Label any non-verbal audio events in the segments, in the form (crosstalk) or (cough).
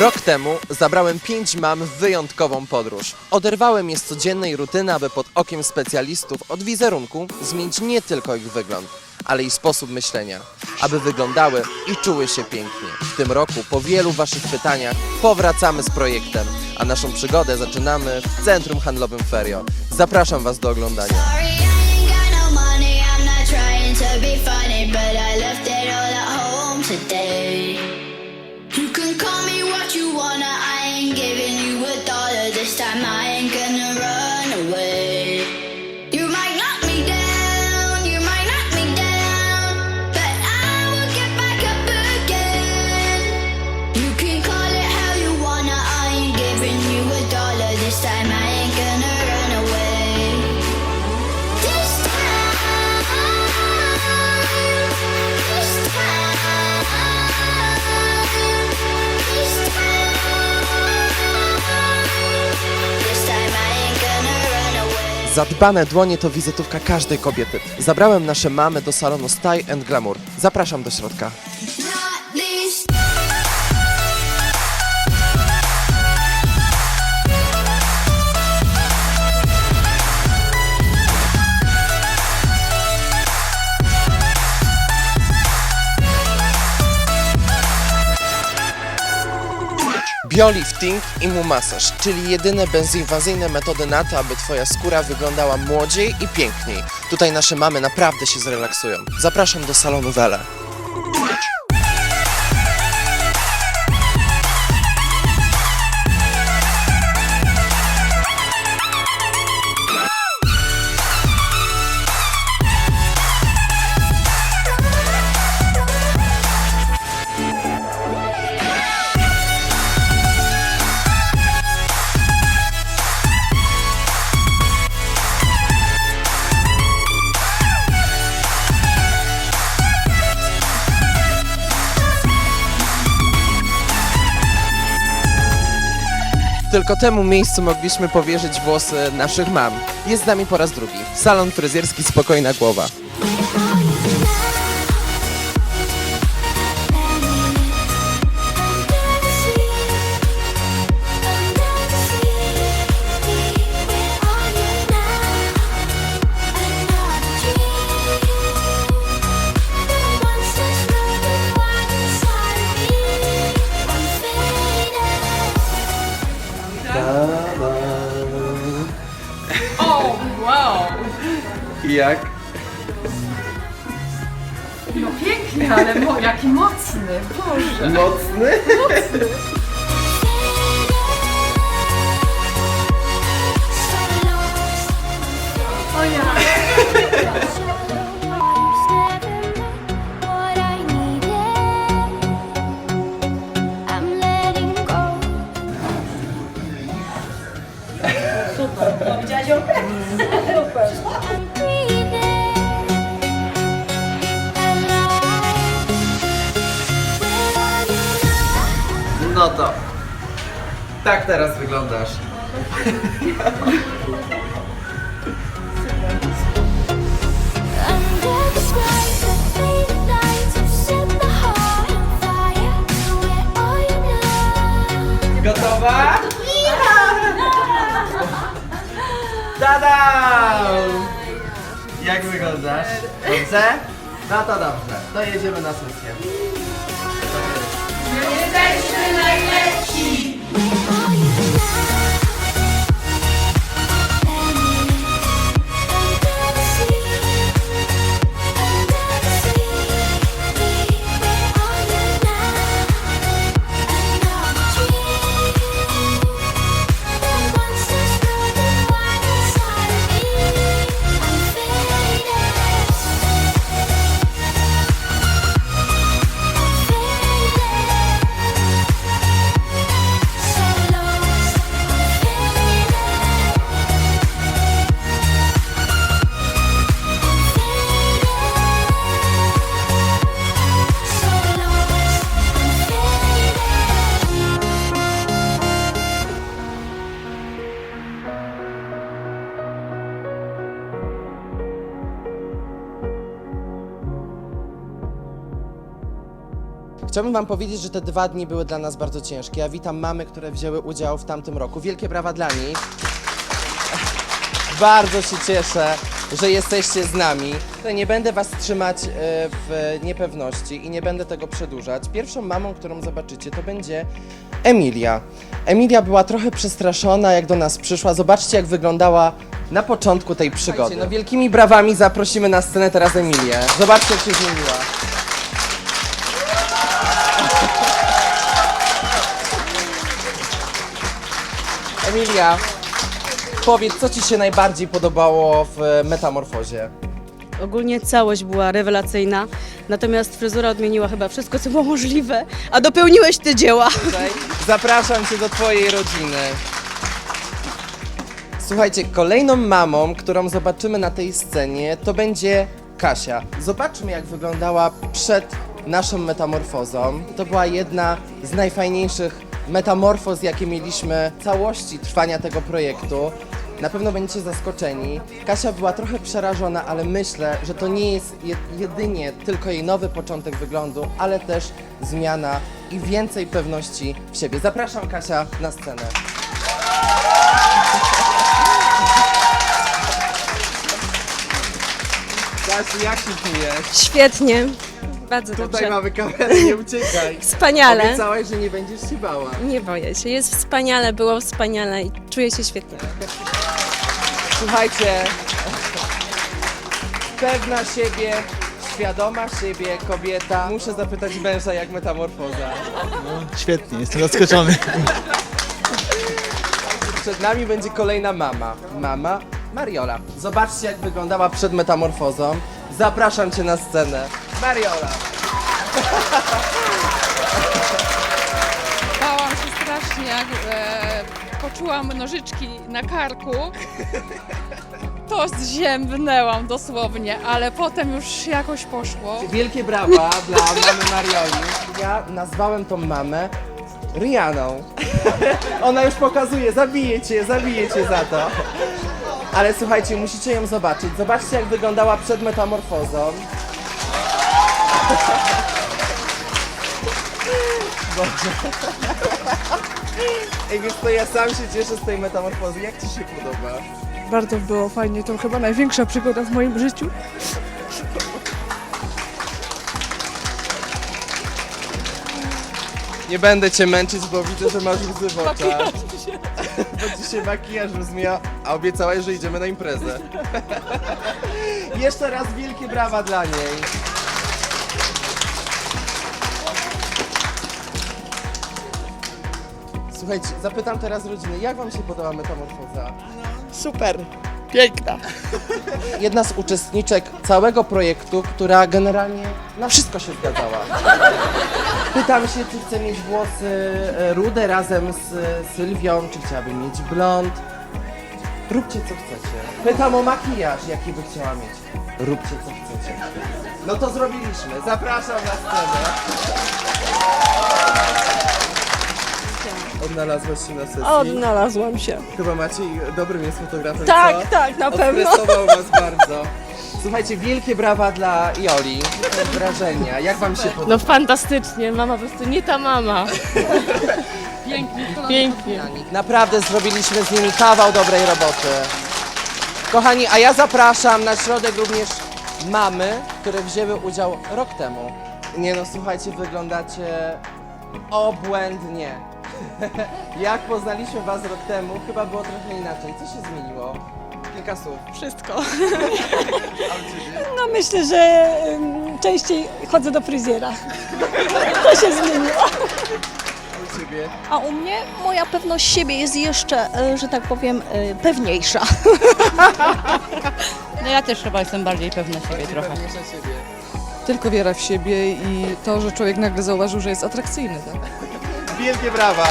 Rok temu zabrałem pięć mam w wyjątkową podróż. Oderwałem je z codziennej rutyny, aby pod okiem specjalistów od wizerunku zmienić nie tylko ich wygląd, ale i sposób myślenia, aby wyglądały i czuły się pięknie. W tym roku, po wielu Waszych pytaniach, powracamy z projektem, a naszą przygodę zaczynamy w Centrum Handlowym Ferio. Zapraszam Was do oglądania. Sorry, wanna. I ain't giving you a dollar this time. I ain't gonna Zadbane dłonie to wizytówka każdej kobiety. Zabrałem nasze mamy do salonu Style and Glamour. Zapraszam do środka. Biolifting i mu masaż, czyli jedyne bezinwazyjne metody na to, aby Twoja skóra wyglądała młodziej i piękniej. Tutaj nasze mamy naprawdę się zrelaksują. Zapraszam do salonu Wele. Tylko temu miejscu mogliśmy powierzyć włosy naszych mam. Jest z nami po raz drugi. Salon fryzjerski Spokojna Głowa. No piękny, ale mo, jaki mocny, Boże! Mocny? O you now? Gotowa? Tada! Jak wyglądasz? Dobrze? No to dobrze. To jedziemy na sesję. Jesteśmy najlepsi! Chciałbym Wam powiedzieć, że te dwa dni były dla nas bardzo ciężkie. Ja witam mamy, które wzięły udział w tamtym roku. Wielkie brawa dla nich. Bardzo się cieszę, że jesteście z nami. Nie będę Was trzymać e, w niepewności i nie będę tego przedłużać. Pierwszą mamą, którą zobaczycie, to będzie Emilia. Emilia była trochę przestraszona, jak do nas przyszła. Zobaczcie, jak wyglądała na początku tej przygody. No wielkimi brawami zaprosimy na scenę teraz Emilię. Zobaczcie, jak się zmieniła. Emilia, powiedz, co Ci się najbardziej podobało w Metamorfozie? Ogólnie całość była rewelacyjna, natomiast fryzura odmieniła chyba wszystko, co było możliwe, a dopełniłeś te dzieła. Zapraszam Cię do Twojej rodziny. Słuchajcie, kolejną mamą, którą zobaczymy na tej scenie, to będzie Kasia. Zobaczmy, jak wyglądała przed naszą metamorfozą. To była jedna z najfajniejszych metamorfoz, jakie mieliśmy w całości trwania tego projektu. Na pewno będziecie zaskoczeni. Kasia była trochę przerażona, ale myślę, że to nie jest je- jedynie tylko jej nowy początek wyglądu, ale też zmiana i więcej pewności w siebie. Zapraszam Kasia na scenę. Kasiu, jak się czujesz? Świetnie, bardzo Tutaj dobrze. mamy kamerę, nie uciekaj. (laughs) Wspaniale. Obiecałaś, że nie będziesz się bała. Nie boję się, jest wspaniale, było wspaniale i czuję się świetnie. Słuchajcie, pewna siebie, świadoma siebie kobieta. Muszę zapytać męża, jak metamorfoza. Świetnie, jestem zaskoczony. (laughs) Przed nami będzie kolejna mama. Mama Mariola. Zobaczcie, jak wyglądała przed metamorfozą. Zapraszam cię na scenę. Mariola. Bałam się strasznie, jak e, poczułam nożyczki na karku. To zziębnęłam dosłownie, ale potem już jakoś poszło. Wielkie brawa dla mamy Marioli. Ja nazwałem tą mamę Rianą. Ona już pokazuje, zabije cię, cię za to. Ale słuchajcie, musicie ją zobaczyć. Zobaczcie, jak wyglądała przed metamorfozą. (laughs) Ej, wiesz co, ja sam się cieszę z tej metamorfozy. Jak ci się podoba? Bardzo było fajnie, to chyba największa przygoda w moim życiu. Nie będę cię męczyć, bo widzę, że masz łzy w oczach. (laughs) Bo ci się makijaż zmienia, a obiecałaś, że idziemy na imprezę. (laughs) Jeszcze raz wielkie brawa dla niej. Słuchajcie, zapytam teraz rodziny, jak wam się podoba metamorfoza? Super, piękna. Jedna z uczestniczek całego projektu, która generalnie na wszystko się zgadzała. Pytam się, czy chce mieć włosy e, rude razem z e, Sylwią, czy chciałaby mieć blond. Róbcie co chcecie. Pytam o makijaż, jaki by chciała mieć. Róbcie co chcecie. No to zrobiliśmy. Zapraszam na scenę. Odnalazłaś się na sesji? Odnalazłam się. Chyba Maciej dobrym jest fotografem, co? Tak, tak, na pewno. Odstresował was (laughs) bardzo. Słuchajcie, wielkie brawa dla Joli. Wrażenia, jak wam się podoba? No fantastycznie, mama po prostu nie ta mama. (laughs) Pięknie. Naprawdę zrobiliśmy z nimi kawał dobrej roboty. Kochani, a ja zapraszam na środek również mamy, które wzięły udział rok temu. Nie no, słuchajcie, wyglądacie obłędnie. (laughs) Jak poznaliśmy was rok temu, chyba było trochę inaczej. Co się zmieniło? Kilka słów. Wszystko. A u ciebie? No myślę, że częściej chodzę do fryzjera. (laughs) To się zmieniło. A u ciebie? A u mnie moja pewność siebie jest jeszcze, e, że tak powiem, e, pewniejsza. (laughs) No ja też chyba jestem bardziej pewna siebie trochę. Pewniejsza siebie. Tylko wiara w siebie i to, że człowiek nagle zauważył, że jest atrakcyjny. Tak? Wielkie brawa!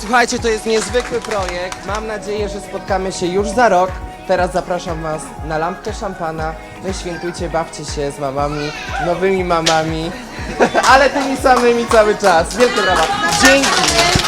Słuchajcie, to jest niezwykły projekt. Mam nadzieję, że spotkamy się już za rok. Teraz zapraszam Was na lampkę szampana. I świętujcie, bawcie się z mamami, nowymi mamami, (laughs) ale tymi samymi cały czas. Wielkie brawa. Dzięki!